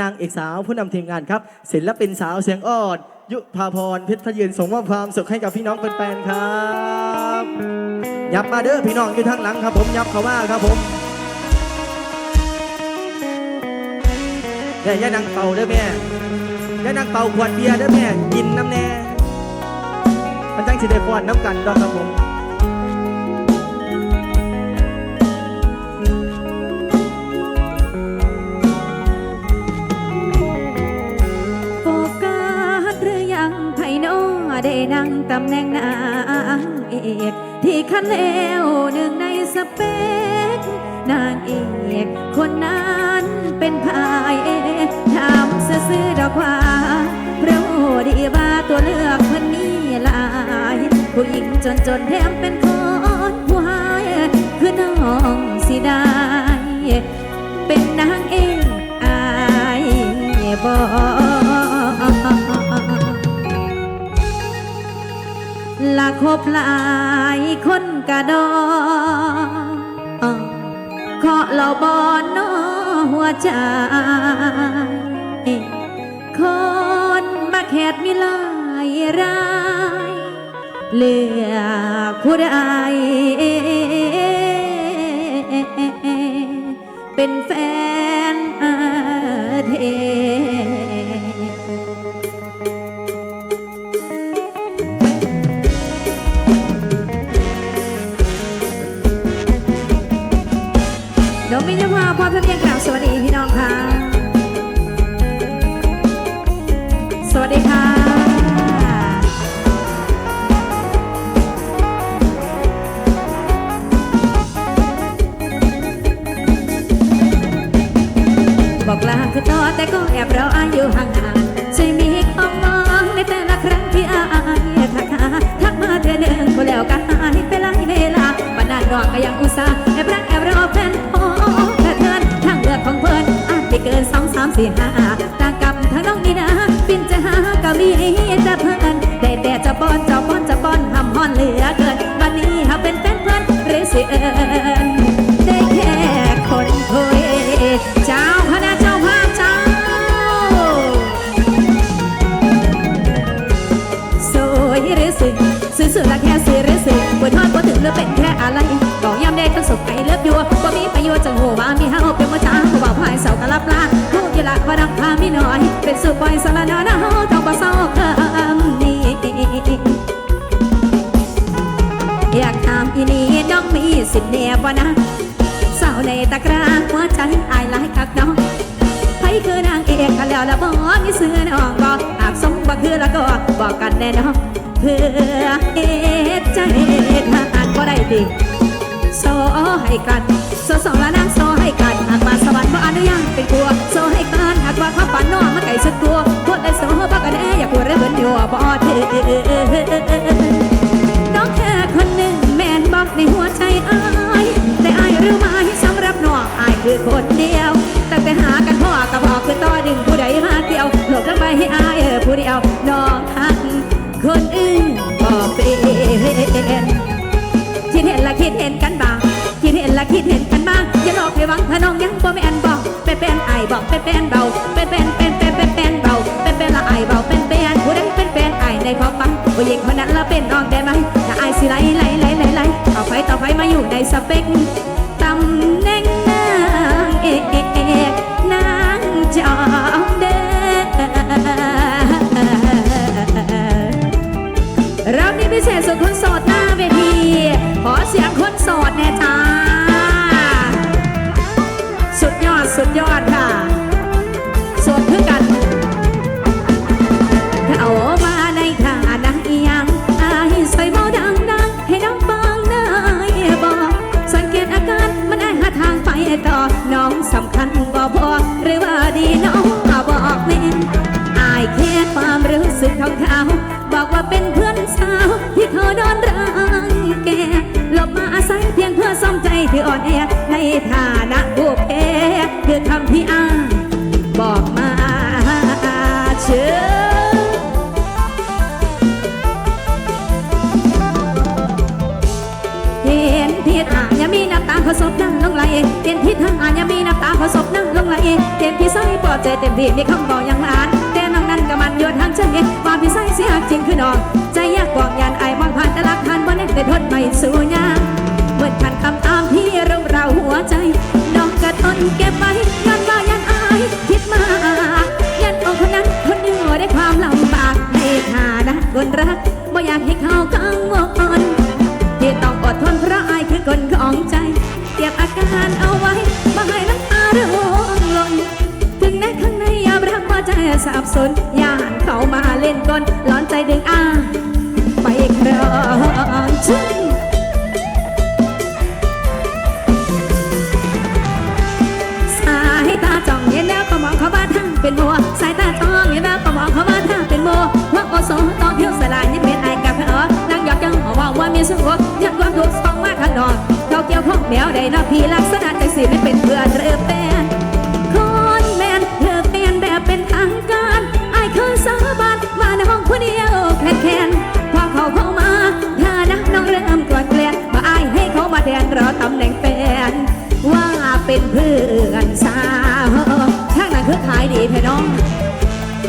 นางเอกสาวผู้นำทีมงานครับศิลปินสาวเสียงอ่อน ยุพาพรเพชรพยืนส่งมอบความสุขให้กับพี่น้องแฟนๆครับยับมาเด้อพี่น้องอยู่ทางหลังครับ ผมยับเข้ามาครับผมแม่ย่านังเป่าเด้อแม่ย่านังเป่าขวดเบียร์เด้อแม่กินน้ำแน่มันจังสิได้ป้อนน้ำกันดอกครับผม ก ที่คันแล้วหนึ่งในสเปกนางเอกคนนั้นเป็นพายทำซื่อดอกว่าพราะดีว่าตัวเลือกเพิ่นมีหลายผู้หญิงจนจนแถมเป็นคนผู้หายคือน้องสิได้เป็นนางเอกอายบอก ละคบหลายคนกระดอขอเราบอนนอหัวใจคนมาแคดมีลายรายเลือกผู้ใดเป็นแฟน บอกลาคือต่อแต่ก็แอบรออายุห่างๆช่วยมีความมองในแต่ละครั้งที่อายทักหาทักมาเธอหนึ่งคนแล้วก็หายไปหลายเวลาปานนั้นนอกก็ยังอุตส่าห์แอบรักแอบรอแฟนพอเธอเทินทางเลือกของเพิ่นอาจไม่เกินสองสามสี่ห้าต่างกับทางน้องนี่นะปินจะหาก็มีแต่เพิ่นได้แต่จะป้อนจะายเสาลับลาพูดอยู่ละว่ารักพามีน้อย เป็นสุปล่อยสารนาน้าเฮาต้องบ่เศร้าคำนี้อยากถามอีนี่น้องมีสิทธิ์แน่บ่นะสาวในตะกร้าหัวใจอายหลายคักน้องใครคือนางเอกกันแล้วละบ่มีเสื้อน้องบอกหากสมบ่คือละก็บอกกันแน่นอนเพื่อเอ็ดใจทานบ่ได้ดีโซให้กันโซสองละนาง เป็นกลัวโซให้กันหากว่าควาฝันน้อมันไก่สุดตัวโคตรได้โซบ่กันแน่อยากกลัวเรื่องเหมือนอยู่บ่ถือน้องแค่คนหนึ่งแมนบอกในหัวใจอายแต่อายรู้ไหมสำหรับน้องอายคือคนเดียวตั้งแต่หากันพ่อกับบอกคือต่อดึงผู้ใดมาเกี่ยวหลบทั้งไปให้อายเออผู้เดียวน้องทักคนอื่นบอกเป็นคิดเห็นละคิดเห็นกันบ้างคิดเห็นละคิดเห็นกันบ้างอย่าหลอกให้หวังถ้าน้องยังบ่แม่นบอก เป็นไอบอกเป็นเป็นเบาเป็นเป็นเป็นเป็นเป็นเป็นเบาเป็นเป็นละไอายเบาเป็นเป็นผู้ใดเป็นเป็นไอในความฝันผู้หญิงคนนั้นละเป็นน้องได้ไหมถ้าไอสิไหลไหลไหลไหลไหลต่อไปต่อไปมาอยู่ในสเปคตำแหน่งนางเอกนางจอมเด้อรอบนี้พิเศษสุดคนโสดหน้าเวทีขอเสียงคน สุดยอดค่ะโสดคือกันเข้ามาในฐานะอียังอายใส่เบาดังดังให้น้องฟังได้บอกสังเกตอาการมันอายหาทางไปต่อน้องสำคัญบ่พอหรือว่าดีน้องบอกแม่อายแค่ความรู้สึกของเขาบอกว่าเป็นเพื่อนสาวที่เขาโดนรังแกหลบมาอาศัยเพียงเพื่อซ่อมใจที่อ่อนแอในฐา เห็นทิศทางอย่ามีน้ำตาเขาสดน้ำลงไหลเห็นทิศทางอย่ามีน้ำตาผสมนั่งลงไหลเต็มที่ใส่ปลอบใจเต็มที่มีคำบอกอย่างหลานแต่น้องนั้นก็มันโยนทางเชิงเอว่าพี่ใส่เสียจริงคือน้อง สับสนยานเขามาเล่นกลร้อนใจดึงอาไปครองฉันสายตาจ้องเห็นแล้วก็มองเขาว่าทางเป็นมัวสายตาจ้องเห็นแล้วก็มองเขาว่าทางเป็นมัวว่าโอโซต้องเที่ยวสลายนี่เป็นไอกับเธอนั่งหยอกยังว่าว่ามีสุขยันความทุกข์สองมาข้างนอกเขาเกี่ยวข้องแมวได้นะพี่ลักษณะใจสีไม่เป็นเพื่อนเรือแปนคน สาบานว่าในห้องคนเดียวแค่แค้นพอเขาเข้ามาถ้านักน้องเริ่มกดเกลียดมาไอายให้เขามาแทนรอตำแหน่งแฟนว่าเป็นเพื่อนสาวข้างนั้นคือขายดีแท้น้อง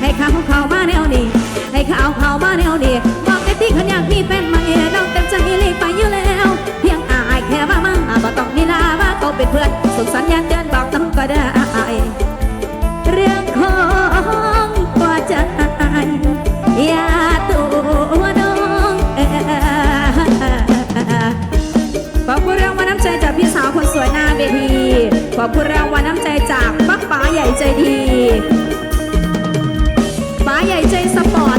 ให้เขาวข่ามาแนวนี้ ให้เขาวข่ามาแนวนี้บอกได้ที่ขันอยากมีแฟนใหม่น้องเต็มใจเลีกไปอยู่แล้ว เพียงอายแค่มามาบ่ต้องนีลาว่าเขาเป็นเพื่อนส่งสัญญาณ พี่สาวคนสวยหน้าเวที ขอบคุณรางวัลน้ำใจจากป้าป๋าใหญ่ใจดีป๋าใหญ่ใจสปอร์ต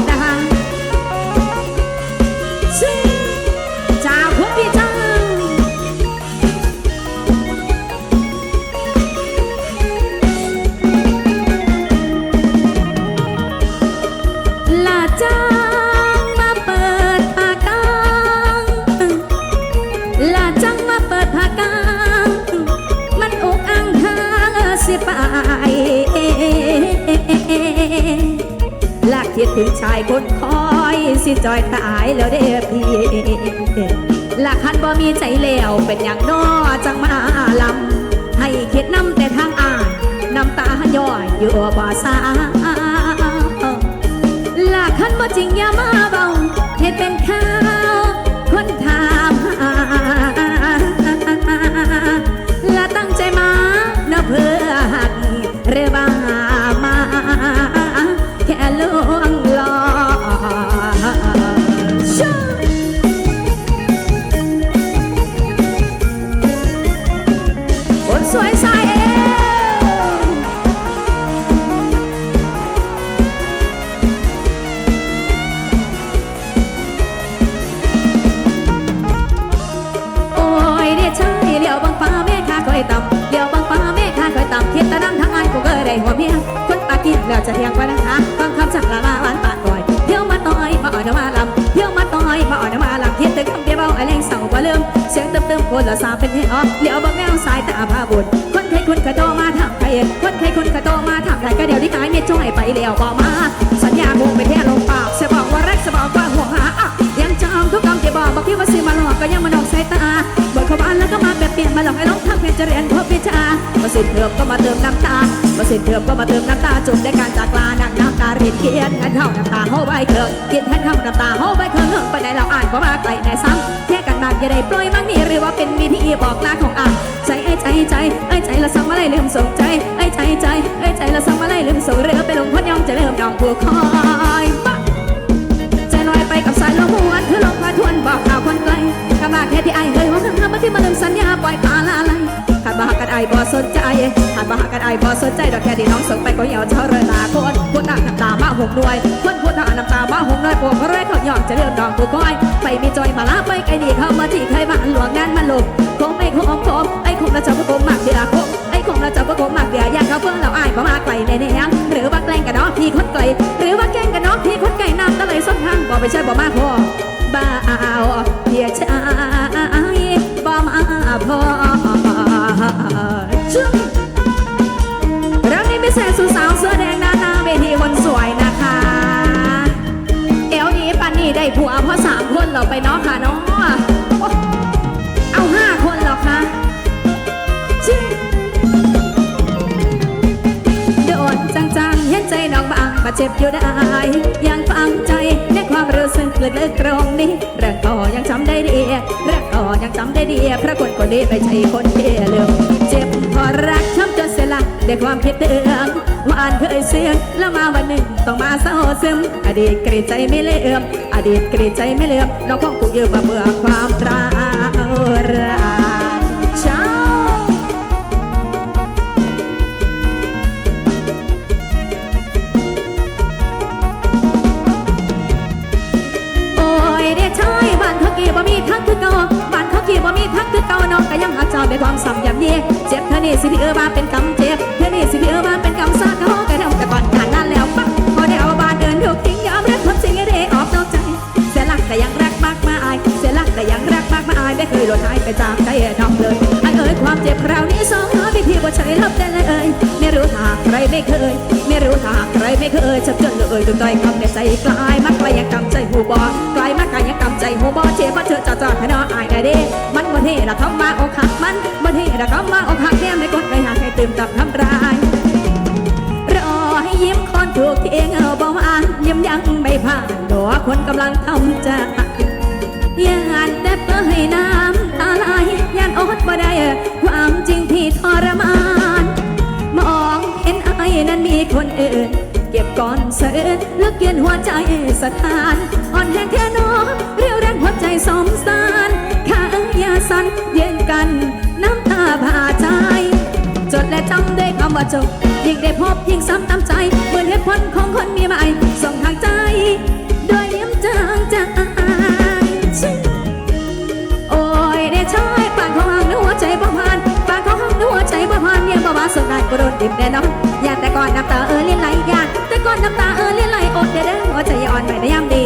ลากคิดถึงชายคนคอยสิจอยตายแล้วเด้อพี่ลากคันบ่มีใจแล้วเป็นอย่างน้อจังมาลำให้คิดนำแต่ทางอ่านน้ำตาย่อยอยู่บ่สาลาคันบ่จริงอย่ามาเบาเห็ดเป็นข้าว ละสาเป็นให้ออกเลี้ยวบังแนวสายตาพาบุญคนใครคนกระโดมาทำใครคนใครคนกระโดมาทำใครก็เดี๋ยวนี้หายเมียจ้อยไปเลี้ยวบอกมา สัญญาคงไปแค่ลงปากจะบอกว่ารักจะบอกว่าห่วงหาอะยังจำทุกคำที่บอกบอกพี่ว่าซื้อมาหลอกก็ยังมานอกสายตาเบิดเข้าบ้านแล้วก็มาแบบเปลี่ยนมาหลอกให้น้องทำเพชรเรียนพบวิชามาสิ้นเทอมก็มาเติมน้ำตามาสิ้นเทอมก็มาเติมน้ำตาจบด้การจากลาดังน้ำตาเรียนเขียนแทนเท่าน้ำตาโฮใบเคิงกินแทนเท่าน้ำตาโฮใบเคิงเฮิงไปไหนเราอ่านก็มาไกลในซ้ำ แค่กันมากอย่าได้ปล่อยมั่งนี่หรือว่าเป็นวิธีบอกลาของอ่านใจไอ้ใจใจไอ้ใจละสังมาไล่ลืมส่งใจไอ้ใจใจไอ้ใจละสังมาไล่ลืมส่งเรือไปลงพนยองจะเริ่มดองผู้คอยปะใจลอยไปกับสายลมหวนคือลมพาทวนบอกข่าวคนไกลกำบากแค่ที่ไอายเฮ้ยว่าข้างๆมาที่มาลืมสัญญาปล่อยปลาละอะไรขาดบากันไอายบ่สนใจขาดบากันไอายบ่สนใจดอกแค่ที่น้องส่งไปก็เหี่ยวเท่าเรือตาคนพูดหน้าน้ำตา มาหกหน่วยคนพูดหน้าน้ำตามาหกหน่วยปวดเราะไรเขาหยอกจะเลื่อนดองผู้ก้อยไปมีจอยมาลาไปไกลดีเข้ามาที่เคยบ้าหลวงงานมาลุกคงไม่คงคงไอ้คงเราจะก็คงมากเดียวคงไอ้คงเราจะก็คงมากเดียวอยากเขาเพื่อเราอายบ่มาไกลในในยังหรือว่าแกล้งกันเนาะพี่คนไกลหรือว่าแกล้งกันเนาะพี่คนไกลน้ำตะเลยส้นทางบอกไปใช่บอกมาพอบ้าเอาเพียชายบ่มาพอจุ๊บ เราไปเนาะค่ะน้องเอาห้าคนหรอคะชิโดนจังๆเห็นใจน้องบางบาดเจ็บอยู่ได้ยังฟังใจในความรู้สึกเลิกตรงนี้รักต่อยังจำได้ดีรักต่อยังจำได้ดีพระคนคนนี้ไม่ใช่คนเดียวเจ็บพอรัก จนเสียหลักด้ความคิดถึงว่าอ่านเคยเสียงแล้วมาวันหนึ่งต้องมาเศร้าซึม อดีตกรีดใจไม่เลื่อมอดีตกรีดใจไม่เลื่อมน้องคงถูกยืมมาเบื่อความตร้าเรา ด้วยความสำยำเย่เจ็บเธอนี่สิพี่เออมาเป็นกำเจ็บเธอนี่สิพี่เออมาเป็นกำซากะห้องกระเดาแต่ก่อนงานนั้นแล้วปักพอได้เอาบานเดินถูกทิ้งยอมรับความจริงไอ้เดออกนอกใจ เสียหลักแต่ยังรักมากมายเสียหลักแต่ยังรักมากมายไม่เคยหลุดหายไปจากใจทำเลยไอ้เอ๋ยความเจ็บคราวนี้สองหาพี่พี่บ่เฉยรับได้เลยเอ่ยไม่รู้ทางใครไม่เคย ไม่รู้ทางใครไม่เคยจับจนเลยดึงใจคำในใจกลายมักไกลยังกำใจหูบอกลายมักไกลยังกำใจหูบอเจ็บมาเจอจ่อจ่อให้น้อ เท่ละคำว่าอกหักมันบ่เท่ละคำว่าอกหักแน่ไม่กดไปหาให้ตื่มตับทำร้ายรอให้ยิ้มคนถูกเทียงเอาบอกว่ายิ้มยังไม่ผ่านดอกคนกำลังทำใจยานแต่เพื่อให้น้ำตาไหลยานอดบ่ได้ความจริงที่ทรมานมองเห็นไอ้นั้นมีคนอื่นเก็บก่อนเสือเลือกเกียนหัวใจสถานอ่อนแห้งแค่น้องเรียวแรงหัวใจสมสาร สันเย็นกัน น้ำตาผ่าใจจดและจำด้วยคำว่าจบยิ่งได้พบยิ่งซ้ำตามใจเหมือนเหตุผลของคนมีใหม่ส่งทางใจด้วยยิ้มจางจางโอ้ยเด็กชายปากของหังนหัวใจบ่ผ่านปากของหังนหัวใจบ่ผ่านยังบ่ว่าสนได้ก็โดนดิบแน่นอนอยากแต่ก่อนน้ำตาเออเลี้ยนไหลอยากแต่ก่อนน้ำตาเออเลี้ยนไหลอดเด้อเด้อหัวใจอ่อนไปในยามดี